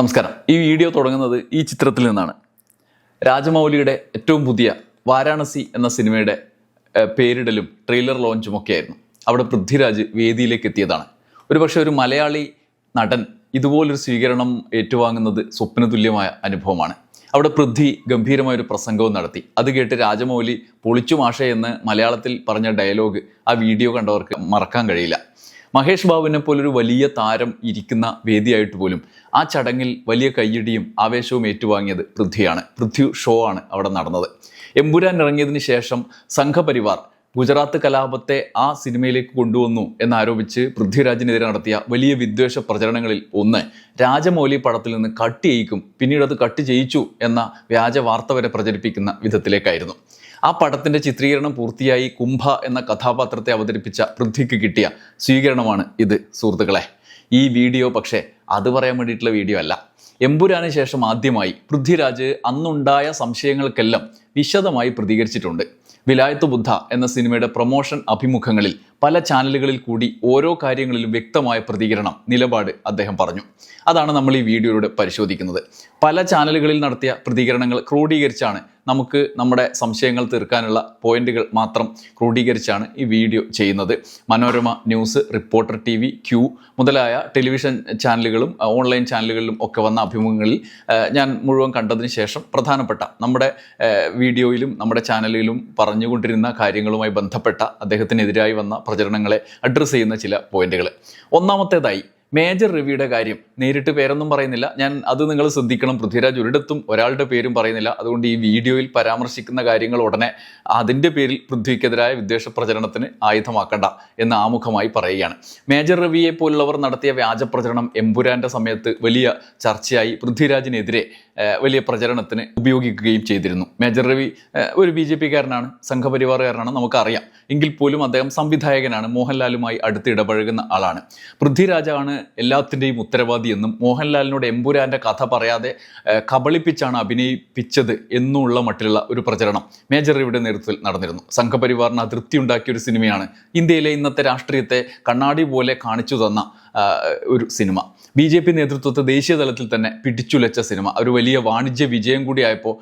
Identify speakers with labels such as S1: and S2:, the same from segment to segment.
S1: നമസ്കാരം. ഈ വീഡിയോ തുടങ്ങുന്നത് ഈ ചിത്രത്തിൽ നിന്നാണ്. രാജമൗലിയുടെ ഏറ്റവും പുതിയ വാരാണസി എന്ന സിനിമയുടെ പേരിടലും ട്രെയിലർ ലോഞ്ചും ഒക്കെ ആയിരുന്നു അവിടെ പൃഥ്വിരാജ് വേദിയിലേക്ക് എത്തിയതാണ്. ഒരുപക്ഷെ ഒരു മലയാളി നടൻ ഇതുപോലൊരു സ്വീകരണം ഏറ്റുവാങ്ങുന്നത് സ്വപ്ന തുല്യമായ അനുഭവമാണ്. അവിടെ പൃഥ്വി ഗംഭീരമായ ഒരു പ്രസംഗവും നടത്തി. അത് കേട്ട് രാജമൗലി പൊളിച്ചു മാഷേ എന്ന് മലയാളത്തിൽ പറഞ്ഞ ഡയലോഗ് ആ വീഡിയോ കണ്ടവർക്ക് മറക്കാൻ കഴിയില്ല. മഹേഷ് ബാബുവിനെ പോലൊരു വലിയ താരം ഇരിക്കുന്ന വേദിയായിട്ട് പോലും ആ ചടങ്ങിൽ വലിയ കയ്യടിയും ആവേശവും ഏറ്റുവാങ്ങിയത് പൃഥ്വിയാണ്. പൃഥ്വി ഷോ ആണ് അവിടെ നടന്നത്. എമ്പുരാൻ ഇറങ്ങിയതിന് ശേഷം സംഘപരിവാർ ഗുജറാത്ത് കലാപത്തെ ആ സിനിമയിലേക്ക് കൊണ്ടുവന്നു എന്നാരോപിച്ച് പൃഥ്വിരാജിനെതിരെ നടത്തിയ വലിയ വിദ്വേഷ പ്രചരണങ്ങളിൽ ഒന്ന് രാജമൗലി പടത്തിൽ നിന്ന് കട്ട് ചെയ്യിക്കും പിന്നീട് അത് കട്ട് ചെയ്യിച്ചു എന്ന വ്യാജ വാർത്ത വരെ പ്രചരിപ്പിക്കുന്ന വിധത്തിലേക്കായിരുന്നു. ആ പടത്തിന്റെ ചിത്രീകരണം പൂർത്തിയായി കുംഭ എന്ന കഥാപാത്രത്തെ അവതരിപ്പിച്ച പൃഥ്വിക്ക് കിട്ടിയ സ്വീകരണമാണ് ഇത് സുഹൃത്തുക്കളെ. ഈ വീഡിയോ പക്ഷേ അത് പറയാൻ വേണ്ടിയിട്ടുള്ള വീഡിയോ അല്ല. എമ്പുരാന് ശേഷം ആദ്യമായി പൃഥ്വിരാജ് അന്നുണ്ടായ സംശയങ്ങൾക്കെല്ലാം വിശദമായി പ്രതികരിച്ചിട്ടുണ്ട്. വിലായത്ത് ബുദ്ധ എന്ന സിനിമയുടെ പ്രൊമോഷൻ അഭിമുഖങ്ങളിൽ പല ചാനലുകളിൽ കൂടി ഓരോ കാര്യങ്ങളിലും വ്യക്തമായ പ്രതികരണം നിലപാട് അദ്ദേഹം പറഞ്ഞു. അതാണ് നമ്മൾ ഈ വീഡിയോയിലൂടെ പരിശോധിക്കുന്നത്. പല ചാനലുകളിൽ നടത്തിയ പ്രതികരണങ്ങൾ ക്രോഡീകരിച്ചാണ് നമുക്ക് നമ്മുടെ സംശയങ്ങൾ തീർക്കാനുള്ള പോയിന്റുകൾ മാത്രം ക്രോഡീകരിച്ചാണ് ഈ വീഡിയോ ചെയ്യുന്നത്. Manorama news reporter T V Q മുതലായ ടെലിവിഷൻ ചാനലുകളും ഓൺലൈൻ ചാനലുകളിലും ഒക്കെ വന്ന അഭിമുഖങ്ങളിൽ ഞാൻ മുഴുവൻ കണ്ടതിന് ശേഷം പ്രധാനപ്പെട്ട നമ്മുടെ വീഡിയോയിലും നമ്മുടെ ചാനലിലും പറഞ്ഞുകൊണ്ടിരുന്ന കാര്യങ്ങളുമായി ബന്ധപ്പെട്ട അദ്ദേഹത്തിനെതിരായി വന്ന പ്രചരണങ്ങളെ അഡ്രസ്സ് ചെയ്യുന്ന ചില പോയിന്റുകൾ ഒന്നാമത്തേതായി മേജർ രവിയുടെ കാര്യം നേരിട്ട് പേരൊന്നും പറയുന്നില്ല. ഞാൻ അത് നിങ്ങൾ ശ്രദ്ധിക്കണം. പൃഥ്വിരാജ് ഒരിടത്തും ഒരാളുടെ പേരും പറയുന്നില്ല. അതുകൊണ്ട് ഈ വീഡിയോയിൽ പരാമർശിക്കുന്ന കാര്യങ്ങൾ ഉടനെ അതിന്റെ പേരിൽ പൃഥ്വിക്കെതിരായ വിദ്വേഷ പ്രചരണത്തിന് ആയുധമാക്കണ്ട എന്ന് ആമുഖമായി പറയുകയാണ്. മേജർ രവിയെ പോലുള്ളവർ നടത്തിയ വ്യാജ പ്രചരണം എമ്പുരാന്റെ സമയത്ത് വലിയ ചർച്ചയായി പൃഥ്വിരാജിനെതിരെ വലിയ പ്രചരണത്തിന് ഉപയോഗിക്കുകയും ചെയ്തിരുന്നു. മേജർ രവി ഒരു ബി ജെ പിക്കാരനാണ് സംഘപരിവാറുകാരനാണ് നമുക്കറിയാം. എങ്കിൽ പോലും അദ്ദേഹം സംവിധായകനാണ്. മോഹൻലാലുമായി അടുത്ത് ഇടപഴകുന്ന ആളാണ്. പൃഥ്വിരാജാണ് എല്ലാത്തിന്റെയും ഉത്തരവാദി എന്നും മോഹൻലാലിനോട് എമ്പുരാന്റെ കഥ പറയാതെ കബളിപ്പിച്ചാണ് അഭിനയിപ്പിച്ചത് എന്നുള്ള മട്ടിലുള്ള ഒരു പ്രചരണം മേജർ രവിയുടെ നേതൃത്വത്തിൽ നടന്നിരുന്നു. സംഘപരിവാറിന് അതൃപ്തി ഉണ്ടാക്കിയ ഒരു സിനിമയാണ് ഇന്ത്യയിലെ ഇന്നത്തെ രാഷ്ട്രീയത്തെ കണ്ണാടി പോലെ കാണിച്ചു തന്ന ഒരു സിനിമ. ബി ജെ പി നേതൃത്വത്തെ ദേശീയ തലത്തിൽ തന്നെ പിടിച്ചുലച്ച സിനിമ. ഒരു വലിയ വാണിജ്യ വിജയം കൂടിയായപ്പോൾ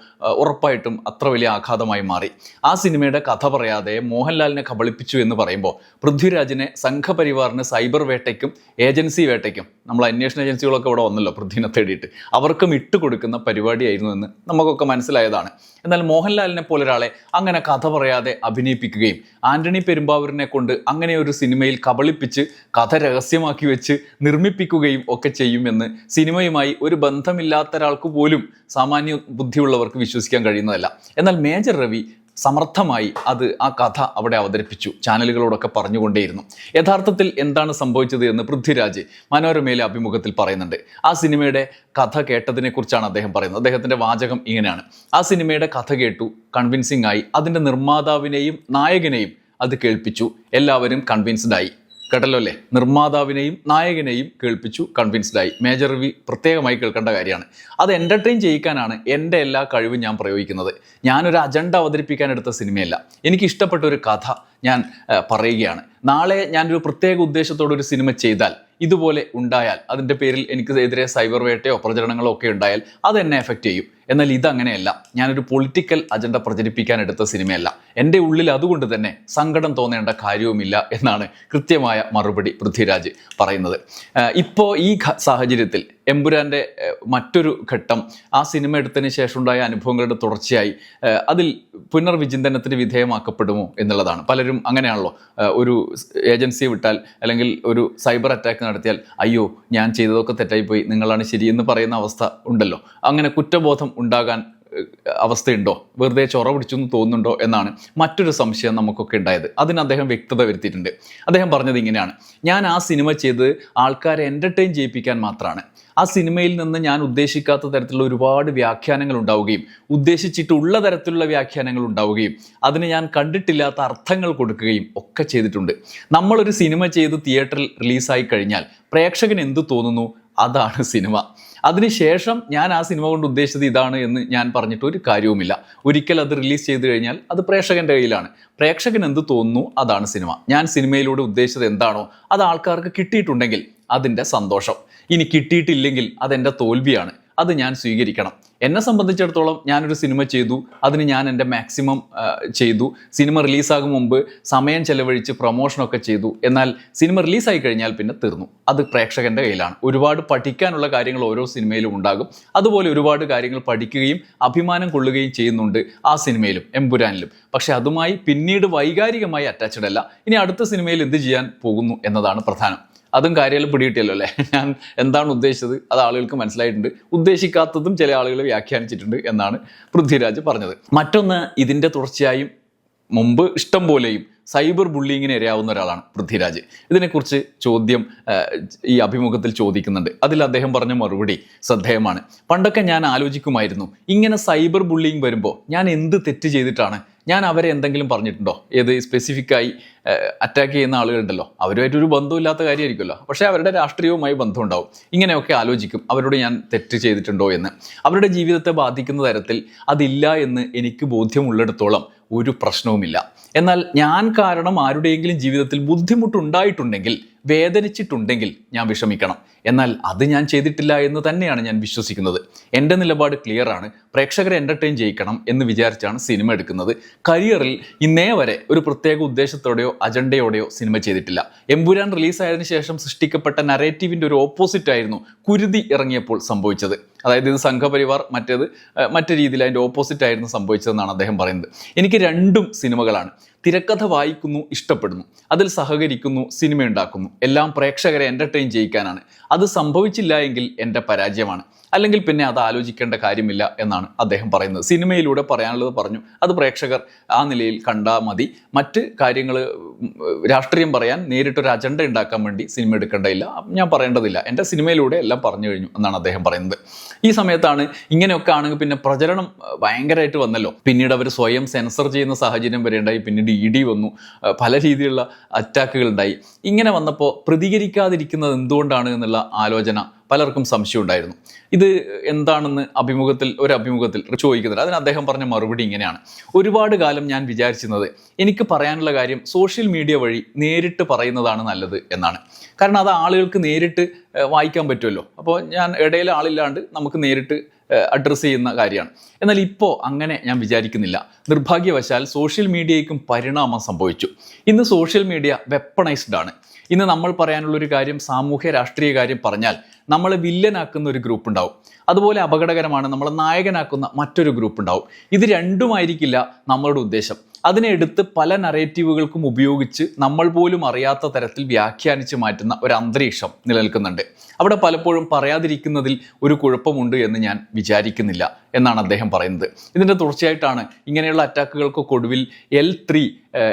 S1: ഉറപ്പായിട്ടും അത്ര വലിയ ആഘാതമായി മാറി. ആ സിനിമയുടെ കഥ പറയാതെ മോഹൻലാലിനെ കബളിപ്പിച്ചു എന്ന് പറയുമ്പോൾ പൃഥ്വിരാജിനെ സംഘപരിവാറിന് സൈബർ വേട്ടയ്ക്കും ഏജൻസി വേട്ടയ്ക്കും നമ്മൾ അന്വേഷണ ഏജൻസികളൊക്കെ ഇവിടെ വന്നല്ലോ പൃഥ്വിനെ തേടിയിട്ട് അവർക്കും ഇട്ടുകൊടുക്കുന്ന പരിപാടിയായിരുന്നു എന്ന് നമുക്കൊക്കെ മനസ്സിലായതാണ്. എന്നാൽ മോഹൻലാലിനെ പോലെ ഒരാളെ അങ്ങനെ കഥ പറയാതെ അഭിനയിപ്പിക്കുകയും ആന്റണി പെരുമ്പാവൂരിനെ കൊണ്ട് അങ്ങനെ ഒരു സിനിമയിൽ കബളിപ്പിച്ച് കഥ രഹസ്യമാക്കി വെച്ച് നിർമ്മിപ്പിക്കുകയും ഒക്കെ ചെയ്യുമെന്ന് സിനിമയുമായി ഒരു ബന്ധമില്ലാത്ത ഒരാൾക്ക് പോലും സാമാന്യ ബുദ്ധിയുള്ളവർക്ക് വിശ്വസിക്കാൻ കഴിയുന്നതല്ല. എന്നാൽ മേജർ രവി സമർത്ഥമായി അത് ആ കഥ അവിടെ അവതരിപ്പിച്ചു ചാനലുകളോടൊക്കെ പറഞ്ഞുകൊണ്ടേയിരുന്നു. യഥാർത്ഥത്തിൽ എന്താണ് സംഭവിച്ചത് എന്ന് പൃഥ്വിരാജ് മനോരമയിലെ അഭിമുഖത്തിൽ പറയുന്നുണ്ട്. ആ സിനിമയുടെ കഥ കേട്ടതിനെ കുറിച്ചാണ് അദ്ദേഹം പറയുന്നത്. അദ്ദേഹത്തിന്റെ വാചകം ഇങ്ങനെയാണ്. ആ സിനിമയുടെ കഥ കേട്ടു കൺവിൻസിംഗ് ആയി അതിന്റെ നിർമ്മാതാവിനെയും നായകനെയും അത് കേൾപ്പിച്ചു. എല്ലാവരും കൺവിൻസ്ഡ് ആയി. കേട്ടല്ലോ അല്ലേ? നിർമ്മാതാവിനെയും നായകനെയും കേൾപ്പിച്ചു കൺവിൻസ്ഡ് ആയി. മേജർ റിവി പ്രത്യേകമായി കേൾക്കേണ്ട കാര്യമാണ്. അത് എന്റർടൈൻ ചെയ്യിക്കാനാണ് എന്റെ എല്ലാ കഴിവും ഞാൻ പ്രയോഗിക്കുന്നത്. ഞാനൊരു അജണ്ട അവതരിപ്പിക്കാൻ എടുത്ത സിനിമയല്ല. എനിക്ക് ഇഷ്ടപ്പെട്ട ഒരു കഥ ഞാൻ പറയുകയാണ്. നാളെ ഞാനൊരു പ്രത്യേക ഉദ്ദേശത്തോടെ ഒരു സിനിമ ചെയ്താൽ ഇതുപോലെ ഉണ്ടായാൽ അതിന്റെ പേരിൽ എനിക്ക് എതിരെ സൈബർ വേട്ടയോ പ്രചരണങ്ങളോ ഒക്കെ ഉണ്ടായാൽ അത് എന്നെ എഫക്റ്റ് ചെയ്യും. എന്നാൽ ഇതങ്ങനെയല്ല. ഞാനൊരു പൊളിറ്റിക്കൽ അജണ്ട പ്രചരിപ്പിക്കാൻ എടുത്ത സിനിമയല്ല. എന്റെ ഉള്ളിൽ അതുകൊണ്ട് തന്നെ സങ്കടം തോന്നേണ്ട കാര്യവുമില്ല എന്നാണ് കൃത്യമായ മറുപടി പൃഥ്വിരാജ് പറയുന്നത്. ഇപ്പോൾ ഈ സാഹചര്യത്തിൽ എമ്പുരാന്റെ മറ്റൊരു ഘട്ടം ആ സിനിമ എടുത്തതിന് ശേഷം ഉണ്ടായ അനുഭവങ്ങളുടെ തുടർച്ചയായി അതിൽ പുനർവിചിന്തനത്തിന് വിധേയമാക്കപ്പെടുമോ എന്നുള്ളതാണ്. പലരും അങ്ങനെയാണല്ലോ ഒരു ഏജൻസി വിട്ടാൽ അല്ലെങ്കിൽ ഒരു സൈബർ അറ്റാക്ക് നടത്തിയാൽ അയ്യോ ഞാൻ ചെയ്തതൊക്കെ തെറ്റായിപ്പോയി നിങ്ങളാണ് ശരിയെന്ന് പറയുന്ന അവസ്ഥ ഉണ്ടല്ലോ. അങ്ങനെ കുറ്റബോധം ഉണ്ടാകാൻ അവസ്ഥയുണ്ടോ? വെറുതെ ചൊറ പിടിച്ചു എന്ന് തോന്നുന്നുണ്ടോ എന്നാണ് മറ്റൊരു സംശയം നമുക്കൊക്കെ ഉണ്ടായത്. അതിന് അദ്ദേഹം വ്യക്തത വരുത്തിയിട്ടുണ്ട്. അദ്ദേഹം പറഞ്ഞത് ഇങ്ങനെയാണ്. ഞാൻ ആ സിനിമ ചെയ്ത് ആൾക്കാരെ എന്റർടൈൻ ചെയ്യിപ്പിക്കാൻ മാത്രമാണ് ആ സിനിമയിൽ നിന്ന് ഞാൻ ഉദ്ദേശിക്കാത്ത തരത്തിലുള്ള ഒരുപാട് വ്യാഖ്യാനങ്ങൾ ഉണ്ടാവുകയും ഉദ്ദേശിച്ചിട്ടുള്ള തരത്തിലുള്ള വ്യാഖ്യാനങ്ങൾ ഉണ്ടാവുകയും അതിന് ഞാൻ കണ്ടിട്ടില്ലാത്ത അർത്ഥങ്ങൾ കൊടുക്കുകയും ഒക്കെ ചെയ്തിട്ടുണ്ട്. നമ്മളൊരു സിനിമ ചെയ്ത് തിയേറ്ററിൽ റിലീസായി കഴിഞ്ഞാൽ പ്രേക്ഷകന് എന്തു തോന്നുന്നു? അതാണ് സിനിമ. അതിനുശേഷം ഞാൻ ആ സിനിമ കൊണ്ട് ഉദ്ദേശിച്ചത് ഇതാണ് എന്ന് ഞാൻ പറഞ്ഞിട്ട് ഒരു കാര്യവുമില്ല. ഒരിക്കൽ അത് റിലീസ് ചെയ്ത് കഴിഞ്ഞാൽ അത് പ്രേക്ഷകന്റെ കയ്യിലാണ്. പ്രേക്ഷകൻ എന്ത് തോന്നുന്നു അതാണ് സിനിമ. ഞാൻ സിനിമയിലൂടെ ഉദ്ദേശിച്ചത് എന്താണോ അത് ആൾക്കാർക്ക് കിട്ടിയിട്ടുണ്ടെങ്കിൽ അതിന്റെ സന്തോഷം. ഇനി കിട്ടിയിട്ടില്ലെങ്കിൽ അതെന്റെ തോൽവിയാണ്. അത് ഞാൻ സ്വീകരിക്കണം. എന്നെ സംബന്ധിച്ചിടത്തോളം ഞാനൊരു സിനിമ ചെയ്തു. അതിന് ഞാൻ എന്റെ മാക്സിമം ചെയ്തു. സിനിമ റിലീസാകും മുമ്പ് സമയം ചെലവഴിച്ച് പ്രൊമോഷനൊക്കെ ചെയ്തു. എന്നാൽ സിനിമ റിലീസായി കഴിഞ്ഞാൽ പിന്നെ തീർന്നു. അത് പ്രേക്ഷകന്റെ കയ്യിലാണ്. ഒരുപാട് പഠിക്കാനുള്ള കാര്യങ്ങൾ ഓരോ സിനിമയിലും ഉണ്ടാകും. അതുപോലെ ഒരുപാട് കാര്യങ്ങൾ പഠിക്കുകയും അഭിമാനം കൊള്ളുകയും ചെയ്യുന്നുണ്ട് ആ സിനിമയിലും എമ്പുരാനിലും. പക്ഷെ അതുമായി പിന്നീട് വൈകാരികമായി അറ്റാച്ച്ഡ് അല്ല. ഇനി അടുത്ത സിനിമയിൽ എന്ത് ചെയ്യാൻ പോകുന്നു എന്നതാണ് പ്രധാനം. അതും കാര്യങ്ങൾ പിടികിട്ടിയല്ലോ അല്ലേ? ഞാൻ എന്താണ് ഉദ്ദേശിച്ചത്? അത് ആളുകൾക്ക് മനസ്സിലായിട്ടുണ്ട്. ഉദ്ദേശിക്കാത്തതും ചില ആളുകൾ വ്യാഖ്യാനിച്ചിട്ടുണ്ട് എന്നാണ് പൃഥ്വിരാജ് പറഞ്ഞത്. മറ്റൊന്ന് ഇതിന്റെ തുടർച്ചയായും മുമ്പ് ഇഷ്ടം പോലെയും സൈബർ ബുള്ളിങ്ങിന് ഇരയാവുന്ന ഒരാളാണ് പൃഥ്വിരാജ്. ഇതിനെക്കുറിച്ച് ചോദ്യം ഈ അഭിമുഖത്തിൽ ചോദിക്കുന്നുണ്ട്. അതിൽ അദ്ദേഹം പറഞ്ഞ മറുപടി ശ്രദ്ധേയമാണ്. പണ്ടൊക്കെ ഞാൻ ആലോചിക്കുമായിരുന്നു. ഇങ്ങനെ സൈബർ ബുള്ളിങ് വരുമ്പോൾ ഞാൻ എന്ത് തെറ്റ് ചെയ്തിട്ടാണ് ഞാൻ അവരെ എന്തെങ്കിലും പറഞ്ഞിട്ടുണ്ടോ? ഏത് സ്പെസിഫിക്കായി അറ്റാക്ക് ചെയ്യുന്ന ആളുകളുണ്ടല്ലോ. അവരുമായിട്ട് ഒരു ബന്ധമില്ലാത്ത കാര്യമായിരിക്കുമല്ലോ. പക്ഷേ അവരുടെ രാഷ്ട്രീയവുമായി ബന്ധമുണ്ടാവും. ഇങ്ങനെയൊക്കെ ആലോചിക്കും. അവരോട് ഞാൻ തെറ്റ് ചെയ്തിട്ടുണ്ടോ എന്ന്. അവരുടെ ജീവിതത്തെ ബാധിക്കുന്ന തരത്തിൽ അതില്ല എന്ന് എനിക്ക് ബോധ്യമുള്ളിടത്തോളം ഒരു പ്രശ്നവുമില്ല. എന്നാൽ ഞാൻ കാരണം ആരുടെയെങ്കിലും ജീവിതത്തിൽ ബുദ്ധിമുട്ടുണ്ടായിട്ടുണ്ടെങ്കിൽ വേദനിച്ചിട്ടുണ്ടെങ്കിൽ ഞാൻ വിഷമിക്കണം. എന്നാൽ അത് ഞാൻ ചെയ്തിട്ടില്ല എന്ന് തന്നെയാണ് ഞാൻ വിശ്വസിക്കുന്നത്. എന്റെ നിലപാട് ക്ലിയർ ആണ്. പ്രേക്ഷകരെ എന്റർടൈൻ ചെയ്യിക്കണം എന്ന് വിചാരിച്ചാണ് സിനിമ എടുക്കുന്നത്. കരിയറിൽ ഇന്നേ വരെ ഒരു പ്രത്യേക ഉദ്ദേശത്തോടെയോ അജണ്ടയോടെയോ സിനിമ ചെയ്തിട്ടില്ല. എമ്പുരാൻ റിലീസായതിനു ശേഷം സൃഷ്ടിക്കപ്പെട്ട നരേറ്റീവിന്റെ ഒരു ഓപ്പോസിറ്റ് ആയിരുന്നു കുരുതി ഇറങ്ങിയപ്പോൾ സംഭവിച്ചത്. അതായത് ഇത് സംഘപരിവാർ മറ്റേത് മറ്റു രീതിയിൽ അതിന്റെ ഓപ്പോസിറ്റ് ആയിരുന്നു സംഭവിച്ചതെന്നാണ് അദ്ദേഹം പറയുന്നത്. എനിക്ക് രണ്ടും സിനിമകളാണ്. തിരക്കഥ വായിക്കുന്നു ഇഷ്ടപ്പെടുന്നു. അതിൽ സഹകരിക്കുന്നു സിനിമ ഉണ്ടാക്കുന്നു എല്ലാം പ്രേക്ഷകരെ എന്റർടൈൻ ചെയ്യിക്കാനാണ്. അത് സംഭവിച്ചില്ല എങ്കിൽ എന്റെ പരാജയമാണ്. അല്ലെങ്കിൽ പിന്നെ അത് ആലോചിക്കേണ്ട കാര്യമില്ല എന്നാണ് അദ്ദേഹം പറയുന്നത്. സിനിമയിലൂടെ പറയാനുള്ളത് പറഞ്ഞു. അത് പ്രേക്ഷകർ ആ നിലയിൽ കണ്ടാൽ മതി. മറ്റ് കാര്യങ്ങൾ രാഷ്ട്രീയം പറയാൻ നേരിട്ടൊരു അജണ്ട ഉണ്ടാക്കാൻ വേണ്ടി സിനിമ എടുക്കേണ്ടതില്ല. ഞാൻ പറയേണ്ടതില്ല. എന്റെ സിനിമയിലൂടെ എല്ലാം പറഞ്ഞു കഴിഞ്ഞു എന്നാണ് അദ്ദേഹം പറയുന്നത്. ഈ സമയത്താണ് ഇങ്ങനെയൊക്കെ ആണെങ്കിൽ പിന്നെ പ്രചരണം ഭയങ്കരമായിട്ട് വന്നല്ലോ. പിന്നീട് അവർ സ്വയം സെൻസർ ചെയ്യുന്ന സാഹചര്യം വരെ ഉണ്ടായി. പിന്നീട് ഇ ഡി വന്നു. പല രീതിയിലുള്ള അറ്റാക്കുകൾ ഉണ്ടായി. ഇങ്ങനെ വന്നപ്പോൾ പ്രതികരിക്കാതിരിക്കുന്നത് എന്തുകൊണ്ടാണ് എന്നുള്ള ആലോചന പലർക്കും സംശയം ഉണ്ടായിരുന്നു. ഇത് എന്താണെന്ന് അഭിമുഖത്തിൽ ഒരു അഭിമുഖത്തിൽ ചോദിക്കുന്നുണ്ട് അതിന് അദ്ദേഹം പറഞ്ഞ മറുപടി ഇങ്ങനെയാണ്. ഒരുപാട് കാലം ഞാൻ വിചാരിച്ചിരുന്നത് എനിക്ക് പറയാനുള്ള കാര്യം സോഷ്യൽ മീഡിയ വഴി നേരിട്ട് പറയുന്നതാണ് നല്ലത് എന്നാണ്. കാരണം അത് ആളുകൾക്ക് നേരിട്ട് വായിക്കാൻ പറ്റുമല്ലോ. അപ്പോൾ ഞാൻ ഇടയിൽ ആളില്ലാണ്ട് നമുക്ക് നേരിട്ട് അഡ്രസ്സ് ചെയ്യുന്ന കാര്യമാണ്. എന്നാൽ ഇപ്പോൾ അങ്ങനെ ഞാൻ വിചാരിക്കുന്നില്ല. നിർഭാഗ്യവശാൽ സോഷ്യൽ മീഡിയയ്ക്കും പരിണാമം സംഭവിച്ചു. ഇന്ന് സോഷ്യൽ മീഡിയ വെപ്പണൈസ്ഡ് ആണ്. ഇന്ന് നമ്മൾ പറയാനുള്ള ഒരു കാര്യം സാമൂഹ്യ രാഷ്ട്രീയ കാര്യം പറഞ്ഞാൽ നമ്മളെ വില്ലനാക്കുന്ന ഒരു ഗ്രൂപ്പ് ഉണ്ടാവും. അതുപോലെ അപകടകരമാണ് നമ്മളെ നായകനാക്കുന്ന മറ്റൊരു ഗ്രൂപ്പ് ഉണ്ടാവും. ഇത് രണ്ടുമായിരിക്കില്ല നമ്മളുടെ ഉദ്ദേശം. അതിനെ എടുത്ത് പല നറേറ്റീവുകൾക്കും ഉപയോഗിച്ച് നമ്മൾ പോലും അറിയാത്ത തരത്തിൽ വ്യാഖ്യാനിച്ച് മാറ്റുന്ന ഒരു അന്തരീക്ഷം നിലനിൽക്കുന്നുണ്ട്. അവിടെ പലപ്പോഴും പറയാതിരിക്കുന്നതിൽ ഒരു കുഴപ്പമുണ്ട് എന്ന് ഞാൻ വിചാരിക്കുന്നില്ല എന്നാണ് അദ്ദേഹം പറയുന്നത്. ഇതിന്റെ തുടർച്ചയായിട്ടാണ് ഇങ്ങനെയുള്ള അറ്റാക്കുകൾക്കൊക്കെ ഒടുവിൽ എൽ ത്രീ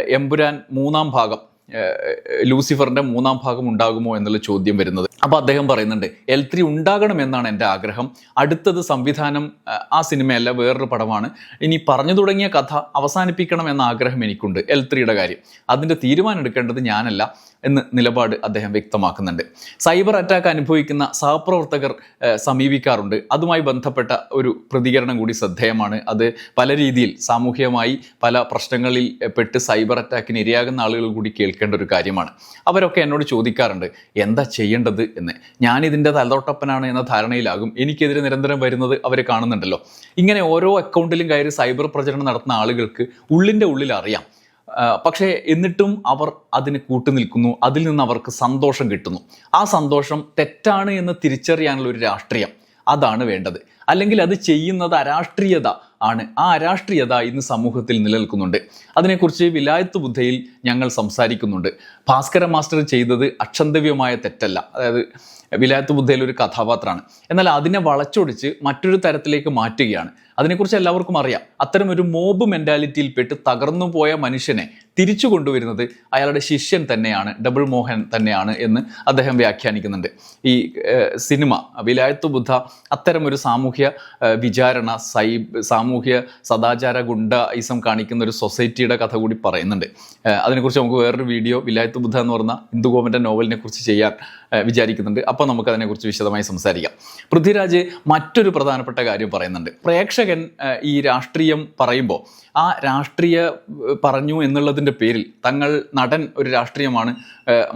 S1: എമ്പുരാൻ മൂന്നാം ഭാഗം ഏഹ്, ലൂസിഫറിന്റെ മൂന്നാം ഭാഗം ഉണ്ടാകുമോ എന്നുള്ള ചോദ്യം വരുന്നത് അപ്പോൾ അദ്ദേഹം പറയുന്നുണ്ട് എൽ ത്രീ ഉണ്ടാകണമെന്നാണ് എന്റെ ആഗ്രഹം. അടുത്തത് സംവിധാനം ആ സിനിമയല്ല വേറൊരു പടമാണ്. ഇനി പറഞ്ഞു തുടങ്ങിയ കഥ അവസാനിപ്പിക്കണം എന്ന ആഗ്രഹം എനിക്കുണ്ട് എൽ ത്രീയുടെ കാര്യം. അതിന്റെ തീരുമാനം എടുക്കേണ്ടത് ഞാനല്ല എന്ന് നിലപാട് അദ്ദേഹം വ്യക്തമാക്കുന്നുണ്ട്. സൈബർ അറ്റാക്ക് അനുഭവിക്കുന്ന സഹപ്രവർത്തകർ സമീപിക്കാറുണ്ട്. അതുമായി ബന്ധപ്പെട്ട ഒരു പ്രതികരണം കൂടി ശ്രദ്ധേയമാണ്. അത് പല രീതിയിൽ സാമൂഹികമായി പല പ്രശ്നങ്ങളിൽ പെട്ട് സൈബർ അറ്റാക്കിന് ഇരയാകുന്ന ആളുകൾ കൂടി കേൾക്കേണ്ട ഒരു കാര്യമാണ്. അവരൊക്കെ എന്നോട് ചോദിക്കാറുണ്ട് എന്താ ചെയ്യേണ്ടത്? എന്ന് ഞാനിതിന്റെ തലതൊട്ടപ്പനാണ് എന്ന ധാരണയിലാകും എനിക്കെതിരെ നിരന്തരം വരുന്നത് അവർ കാണുന്നുണ്ടല്ലോ. ഇങ്ങനെ ഓരോ അക്കൗണ്ടിലും കയറി സൈബർ പ്രചരണം നടത്തുന്ന ആളുകൾക്ക് ഉള്ളിന്റെ ഉള്ളിൽ അറിയാം പക്ഷേ എന്നിട്ടും അവർ അതിന് കൂട്ടുനിൽക്കുന്നു അതിൽ നിന്ന് അവർക്ക് സന്തോഷം കിട്ടുന്നു. ആ സന്തോഷം തെറ്റാണ് എന്ന് തിരിച്ചറിയാനുള്ള ഒരു രാഷ്ട്രീയം. അതാണ് വേണ്ടത്. അല്ലെങ്കിൽ അത് ചെയ്യുന്നത് അരാഷ്ട്രീയത. ആണ്. ആ അരാഷ്ട്രീയത ഇന്ന് സമൂഹത്തിൽ നിലനിൽക്കുന്നുണ്ട്. അതിനെക്കുറിച്ച് വിലായത്ത് ബുദ്ധയിൽ ഞങ്ങൾ സംസാരിക്കുന്നുണ്ട്. ഭാസ്കര മാസ്റ്റർ ചെയ്തത് അക്ഷന്തവ്യമായ തെറ്റല്ല. അതായത് വിലായത്ത് ബുദ്ധയിൽ ഒരു കഥാപാത്രമാണ്. എന്നാൽ അതിനെ വളച്ചൊടിച്ച് മറ്റൊരു തരത്തിലേക്ക് മാറ്റുകയാണ്. അതിനെക്കുറിച്ച് എല്ലാവർക്കും അറിയാം. അത്തരം ഒരു മോബ് മെന്റാലിറ്റിയിൽപ്പെട്ട് തകർന്നു പോയ മനുഷ്യനെ തിരിച്ചു കൊണ്ടുവരുന്നത് അയാളുടെ ശിഷ്യൻ തന്നെയാണ് ഡബിൾ മോഹൻ തന്നെയാണ് എന്ന് അദ്ദേഹം വ്യാഖ്യാനിക്കുന്നുണ്ട്. ഈ സിനിമ വിലായത്ത് ബുദ്ധ അത്തരം ഒരു സാമൂഹ്യ വിചാരണ സൈ സാമൂഹ്യ സദാചാര ഗുണ്ട ഐസം കാണിക്കുന്ന ഒരു സൊസൈറ്റിയുടെ കഥ കൂടി പറയുന്നുണ്ട്. അതിനെക്കുറിച്ച് നമുക്ക് വേറൊരു വീഡിയോ വിലായത്ത് ബുദ്ധ എന്ന് പറഞ്ഞ ഇന്ദുഗോപന്റെ നോവലിനെ കുറിച്ച് ചെയ്യാൻ വിചാരിക്കുന്നുണ്ട്. അപ്പോൾ നമുക്ക് അതിനെക്കുറിച്ച് വിശദമായി സംസാരിക്കാം. പൃഥ്വിരാജ് മറ്റൊരു പ്രധാനപ്പെട്ട കാര്യം പറയുന്നുണ്ട്. പ്രേക്ഷകൻ ഈ രാഷ്ട്രീയം പറയുമ്പോൾ ആ രാഷ്ട്രീയ പറഞ്ഞു പറഞ്ഞു എന്നുള്ളതിന്റെ പേരിൽ തങ്ങൾ നടൻ ഒരു രാഷ്ട്രീയമാണ്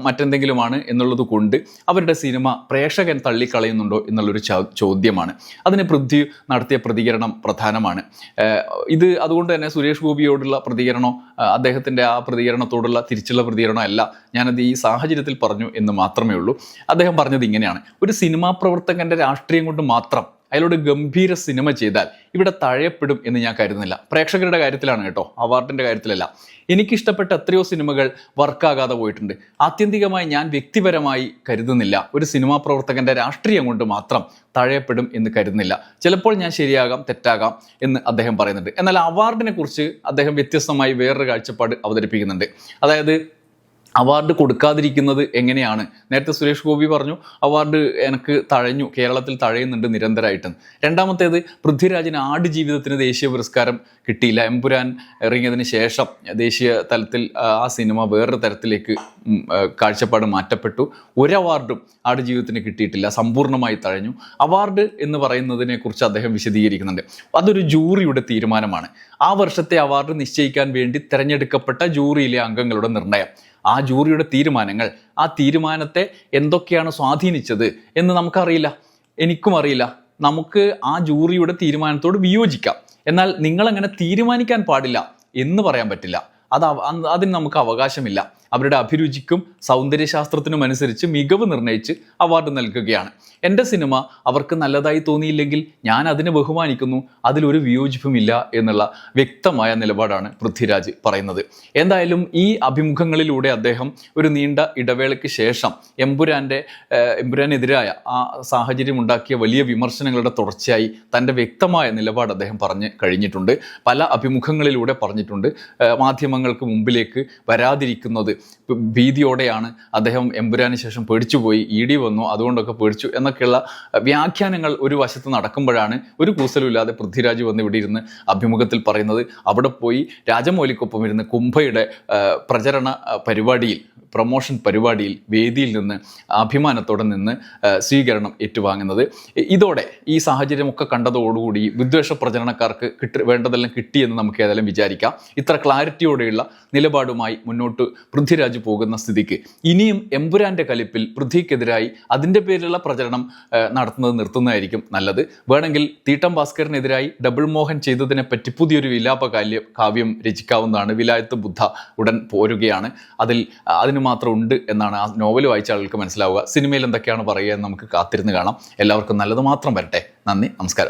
S1: മറ്റെന്തെങ്കിലുമാണ് എന്നുള്ളത് കൊണ്ട് അവരുടെ സിനിമ പ്രേക്ഷകൻ തള്ളിക്കളയുന്നുണ്ടോ എന്നുള്ളൊരു ചോദ്യമാണ്. അതിന് പൃഥ്വി നടത്തിയ പ്രതികരണം പ്രധാനമാണ്. ഇത് അതുകൊണ്ട് തന്നെ സുരേഷ് ഗോപിയോടുള്ള പ്രതികരണോ അദ്ദേഹത്തിന്റെ ആ പ്രതികരണത്തോടുള്ള തിരിച്ചുള്ള പ്രതികരണമോ അല്ല ഞാനത് ഈ സാഹചര്യത്തിൽ പറഞ്ഞു എന്ന് മാത്രമേ ഉള്ളൂ. അദ്ദേഹം പറഞ്ഞത് ഇങ്ങനെയാണ്. ഒരു സിനിമാ പ്രവർത്തകന്റെ രാഷ്ട്രീയം കൊണ്ട് മാത്രം അയാളോട് ഗംഭീര സിനിമ ചെയ്താൽ ഇവിടെ തഴയപ്പെടും എന്ന് ഞാൻ കരുതുന്നില്ല. പ്രേക്ഷകരുടെ കാര്യത്തിലാണ് കേട്ടോ അവാർഡിന്റെ കാര്യത്തിലല്ല. എനിക്കിഷ്ടപ്പെട്ട എത്രയോ സിനിമകൾ വർക്കാകാതെ പോയിട്ടുണ്ട്. ആത്യന്തികമായി ഞാൻ വ്യക്തിപരമായി കരുതുന്നില്ല. ഒരു സിനിമാ പ്രവർത്തകന്റെ രാഷ്ട്രീയം കൊണ്ട് മാത്രം തഴയപ്പെടും എന്ന് കരുതുന്നില്ല. ചിലപ്പോൾ ഞാൻ ശരിയാകാം തെറ്റാകാം എന്ന് അദ്ദേഹം പറയുന്നുണ്ട്. എന്നാൽ അവാർഡിനെ കുറിച്ച് അദ്ദേഹം വ്യത്യസ്തമായി വേറൊരു കാഴ്ചപ്പാട് അവതരിപ്പിക്കുന്നുണ്ട്. അതായത് അവാർഡ് കൊടുക്കാതിരിക്കുന്നത് എങ്ങനെയാണ്? നേരത്തെ സുരേഷ് ഗോപി പറഞ്ഞു അവാർഡ് എനിക്ക് തഴഞ്ഞു കേരളത്തിൽ തഴയുന്നുണ്ട് നിരന്തരമായിട്ട് രണ്ടാമത്തേത് പൃഥ്വിരാജിന് ആട് ജീവിതത്തിന് ദേശീയ പുരസ്കാരം കിട്ടിയില്ല. എംപുരാൻ ഇറങ്ങിയതിന് ശേഷം ദേശീയ തലത്തിൽ ആ, സിനിമ വേറൊരു തരത്തിലേക്ക് കാഴ്ചപ്പാട് മാറ്റപ്പെട്ടു. ഒരു അവാർഡും ആട് ജീവിതത്തിന് കിട്ടിയിട്ടില്ല സമ്പൂർണമായി തഴഞ്ഞു. അവാർഡ് എന്ന് പറയുന്നതിനെക്കുറിച്ച് അദ്ദേഹം വിശദീകരിക്കുന്നുണ്ട്. അതൊരു ജൂറിയുടെ തീരുമാനമാണ്. ആ വർഷത്തെ അവാർഡ് നിശ്ചയിക്കാൻ വേണ്ടി തിരഞ്ഞെടുക്കപ്പെട്ട ജൂറിയിലെ അംഗങ്ങളുടെ നിർണയം. ആ ജൂറിയുടെ തീരുമാനങ്ങൾ ആ തീരുമാനത്തെ എന്തൊക്കെയാണ് സ്വാധീനിച്ചത് എന്ന് നമുക്കറിയില്ല. എനിക്കും അറിയില്ല. നമുക്ക് ആ ജൂറിയുടെ തീരുമാനത്തോട് വിയോജിക്കാം. എന്നാൽ നിങ്ങളങ്ങനെ തീരുമാനിക്കാൻ പാടില്ല എന്ന് പറയാൻ പറ്റില്ല. അത് അതിന് നമുക്ക് അവകാശമില്ല. അവരുടെ അഭിരുചിക്കും സൗന്ദര്യശാസ്ത്രത്തിനും അനുസരിച്ച് മികവ് നിർണയിച്ച് അവാർഡ് നൽകുകയാണ്. എന്റെ സിനിമ അവർക്ക് നല്ലതായി തോന്നിയില്ലെങ്കിൽ ഞാൻ അതിനെ ബഹുമാനിക്കുന്നു അതിലൊരു വിയോജിപ്പുമില്ല എന്നുള്ള വ്യക്തമായ നിലപാടാണ് പൃഥ്വിരാജ് പറയുന്നത്. എന്തായാലും ഈ അഭിമുഖങ്ങളിലൂടെ അദ്ദേഹം ഒരു നീണ്ട ഇടവേളയ്ക്ക് ശേഷം എമ്പുരാന്റെ എമ്പുരാനെതിരായ ആ സാഹചര്യം ഉണ്ടാക്കിയ വലിയ വിമർശനങ്ങളുടെ തുടർച്ചയായി തന്റെ വ്യക്തമായ നിലപാട് അദ്ദേഹം പറഞ്ഞ് കഴിഞ്ഞിട്ടുണ്ട്. പല അഭിമുഖങ്ങളിലൂടെ പറഞ്ഞിട്ടുണ്ട്. മാധ്യമങ്ങൾക്ക് മുമ്പിലേക്ക് വരാതിരിക്കുന്നത് ഭീതിയോടെയാണ് അദ്ദേഹം എമ്പുരാന് ശേഷം പേടിച്ചുപോയി ഇ ഡി വന്നു അതുകൊണ്ടൊക്കെ പേടിച്ചു എന്നൊക്കെയുള്ള വ്യാഖ്യാനങ്ങൾ ഒരു വശത്ത് നടക്കുമ്പോഴാണ് ഒരു കൂസലുമില്ലാതെ പൃഥ്വിരാജ് വന്ന് ഇവിടെ ഇരുന്ന് അഭിമുഖത്തിൽ പറയുന്നത്. അവിടെ പോയി രാജമൗലിക്കൊപ്പം ഇരുന്ന് കുംഭയുടെ പ്രചരണ പരിപാടിയിൽ പ്രൊമോഷൻ പരിപാടിയിൽ വേദിയിൽ നിന്ന് അഭിമാനത്തോടെ നിന്ന് സ്വീകരണം ഏറ്റുവാങ്ങുന്നത്. ഇതോടെ ഈ സാഹചര്യമൊക്കെ കണ്ടതോടുകൂടി വിദ്വേഷ പ്രചരണക്കാർക്ക് കിട്ടി വേണ്ടതെല്ലാം കിട്ടിയെന്ന് നമുക്ക് ഏതായാലും വിചാരിക്കാം. ഇത്ര ക്ലാരിറ്റിയോടെയുള്ള നിലപാടുമായി മുന്നോട്ട് പൃഥ്വിരാജ് പോകുന്ന സ്ഥിതിക്ക്. ഇനിയും എമ്പുരാന്റെ കലിപ്പിൽ പൃഥ്വിക്കെതിരായി അതിന്റെ പേരിലുള്ള പ്രചരണം നടത്തുന്നത് നിർത്തുന്നതായിരിക്കും നല്ലത്. വേണമെങ്കിൽ തീട്ടം ഭാസ്കറിനെതിരായി ഡബിൾ മോഹൻ ചെയ്തതിനെ പറ്റി പുതിയൊരു വിലാപ കാല്യം കാവ്യം രചിക്കാവുന്നതാണ് വിലായത്ത് ബുദ്ധ ഉടൻ പോരുകയാണ്. അതിൽ അതിന് മാത്രം ഉണ്ട് എന്നാണ് ആ നോവൽ വായിച്ച ആളുകൾക്ക് മനസ്സിലാവുക. സിനിമയിൽ എന്തൊക്കെയാണ് പറയുക എന്ന് നമുക്ക് കാത്തിരുന്ന് കാണാം. എല്ലാവർക്കും നല്ലത് മാത്രം വരട്ടെ. നന്ദി നമസ്കാരം.